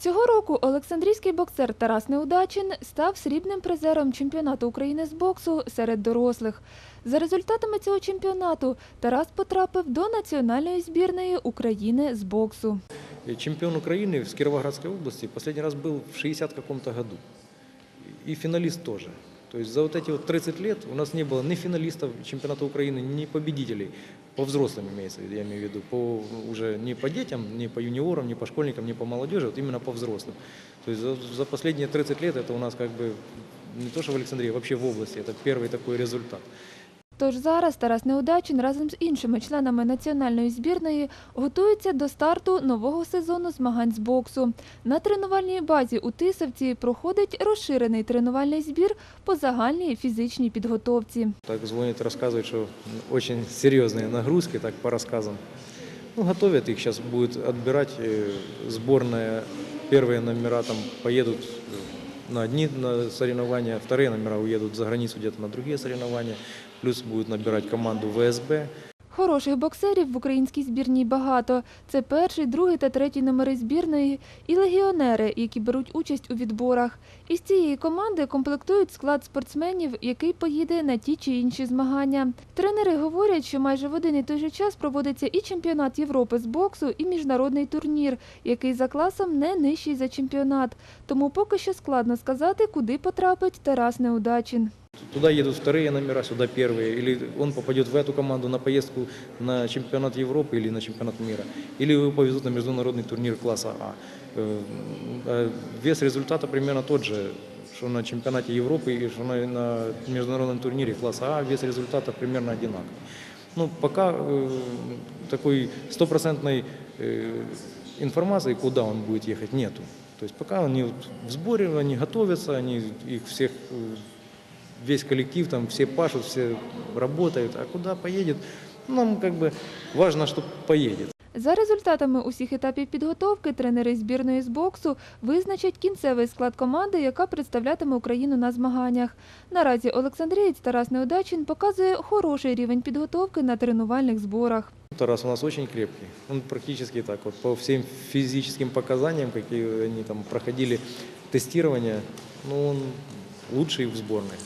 Цього року Олександрійський боксер Тарас Неудачин став срібним призером чемпіонату України з боксу серед дорослих. За результатами цього чемпіонату Тарас потрапив до національної збірної України з боксу. Чемпіон України з Кіровоградської області останній раз був в 60 каком-то году. І фіналіст тоже. То есть за вот эти вот 30 лет у нас не было ни финалистов чемпионата Украины, ни победителей. По взрослым имеется, я имею в виду, по, уже не по детям, не по юниорам, не по школьникам, не по молодежи, вот именно по взрослым. То есть за, за последние 30 лет это у нас как бы не то, что в Александрии, а вообще в области. Это первый такой результат. Тож зараз Тарас Неудачин разом з іншими членами національної збірної готується до старту нового сезону змагань з боксу. На тренувальній базі у Тисовці проходить розширений тренувальний збір по загальній фізичній підготовці. Так звонят, рассказывают, что очень серьезные нагрузки, так по рассказам. Ну, готовят их, сейчас будет отбирать э, сборная. Первые номера там поедут э, на одни соревнования, вторые номера уедут за границу где-то на другие соревнования. Плюс будут набирать команду ВСБ. Хороших боксерів в українській збірній багато. Це перший, другий та третій номери збірної і легіонери, які беруть участь у відборах. Із цієї команди комплектують склад спортсменів, який поїде на ті чи інші змагання. Тренери говорять, що майже в один і той же час проводиться і чемпіонат Європи з боксу, і міжнародний турнір, який за класом не нижчий за чемпіонат. Тому поки що складно сказати, куди потрапить Тарас Неудачин. Туда едут вторые номера, сюда первые. Или он попадет в эту команду на поездку на чемпионат Европы или на чемпионат мира. Или его повезут на международный турнир класса А. Э, э, Вес результата примерно тот же, что на чемпионате Европы и что на, на международном турнире класса А. Вес результата примерно одинаковый. Ну, пока э, такой стопроцентной э, информации, куда он будет ехать, нету. То есть пока они вот в сборе, они готовятся, они их всех э, весь коллектив, там все пашут, все работают, а куда поедет, ну, нам как бы важно, что поедет. За результатами усіх етапів підготовки тренери збірної з боксу визначать кінцевий склад команди, яка представлятиме Україну на змаганнях. Наразі Олександрієць Тарас Неудачин показує хороший рівень підготовки на тренувальних зборах. Тарас у нас очень крепкий. Он практически так вот по всем физическим показаниям, какие они там проходили тестирование, ну, он лучший в сборной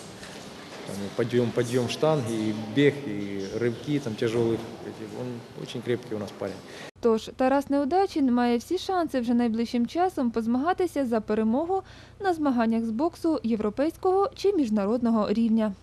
Там и подъем, подъем штанги, и бег, и рывки там тяжелых. эти. Он очень крепкий у нас парень. Тож Тарас Неудачин має всі шанси вже найближчим часом позмагатися за перемогу на змаганнях з боксу європейського чи міжнародного рівня.